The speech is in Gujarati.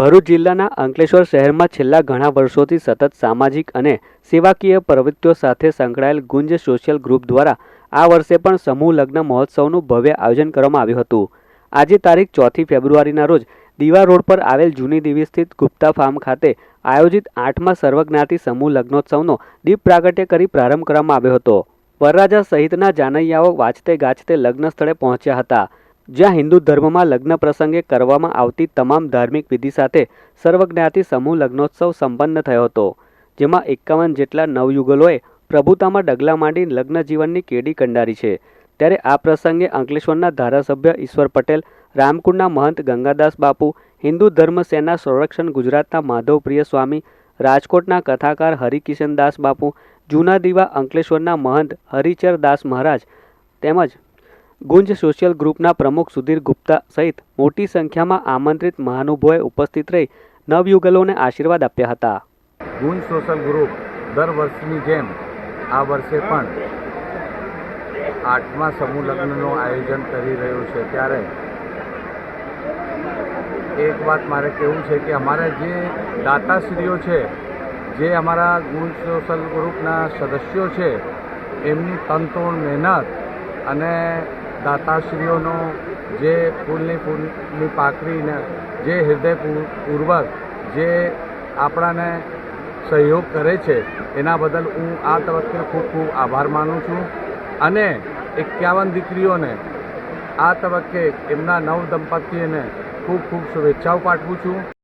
ભરૂચ જિલ્લાના અંકલેશ્વર શહેરમાં છેલ્લા ઘણા વર્ષોથી સતત સામાજિક અને સેવાકીય પ્રવૃત્તિઓ સાથે સંકળાયેલ ગુંજ સોશિયલ ગ્રુપ દ્વારા આ વર્ષે પણ સમૂહ લગ્ન મહોત્સવનું ભવ્ય આયોજન કરવામાં આવ્યું હતું. આજે તારીખ ચોથી ફેબ્રુઆરીના રોજ દીવા રોડ પર આવેલ જૂની દેવી સ્થિત ગુપ્તા ફાર્મ ખાતે આયોજિત આઠમા સર્વજ્ઞાતિ સમૂહ લગ્નોત્સવનો દીપ પ્રાગટ્ય કરી પ્રારંભ કરવામાં આવ્યો હતો. વરરાજા સહિતના જાનૈયાઓ વાંચતે ગાજતે લગ્ન સ્થળે પહોંચ્યા હતા. જ્યાં હિન્દુ ધર્મમાં લગ્ન પ્રસંગે કરવામાં આવતી તમામ ધાર્મિક વિધિ સાથે સર્વજ્ઞાતિ સમૂહ લગ્નોત્સવ સંપન્ન થયો હતો, જેમાં એકાવન જેટલા નવયુગલોએ પ્રભુતામાં ડગલા માંડી લગ્ન જીવનની કેડી કંડારી છે. ત્યારે આ પ્રસંગે અંકલેશ્વરના ધારાસભ્ય ઈશ્વર પટેલ, રામકુંડના મહંત ગંગાદાસ બાપુ, હિન્દુ ધર્મ સેના સંરક્ષણ ગુજરાતના માધવપ્રિય સ્વામી, રાજકોટના કથાકાર હરિકિશનદાસ બાપુ, જૂના દીવા અંકલેશ્વરના મહંત હરિચર દાસ મહારાજ તેમજ ગુંજ સોશિયલ ગ્રુપના પ્રમુખ સુધીર ગુપ્તા સહિત મોટી સંખ્યામાં આમંત્રિત મહાનુભાવોએ ઉપસ્થિત રહી નવયુગલોને આશીર્વાદ આપ્યા હતા. ગુંજ સોશિયલ ગ્રુપ દર વર્ષની જેમ આ વર્ષે પણ આઠમા સમૂહ લગ્નનું આયોજન કરી રહ્યું છે. ત્યારે એક વાત મારે કહેવું છે કે અમારા જે દાતાશ્રીઓ છે, જે અમારા ગુંજ સોશિયલ ગ્રુપના સદસ્યો છે, એમની તનતોડ મહેનત અને દાતાશ્રીઓનો જે ફૂલની ફૂલની પાકડીને જે હૃદયપૂર્વક જે આપણાને સહયોગ કરે છે, એના બદલ હું આ તબક્કે ખૂબ ખૂબ આભાર માનું છું. અને એકાવન દીકરીઓને આ તબક્કે એમના નવ દંપતીઓને ખૂબ ખૂબ શુભેચ્છાઓ પાઠવું છું.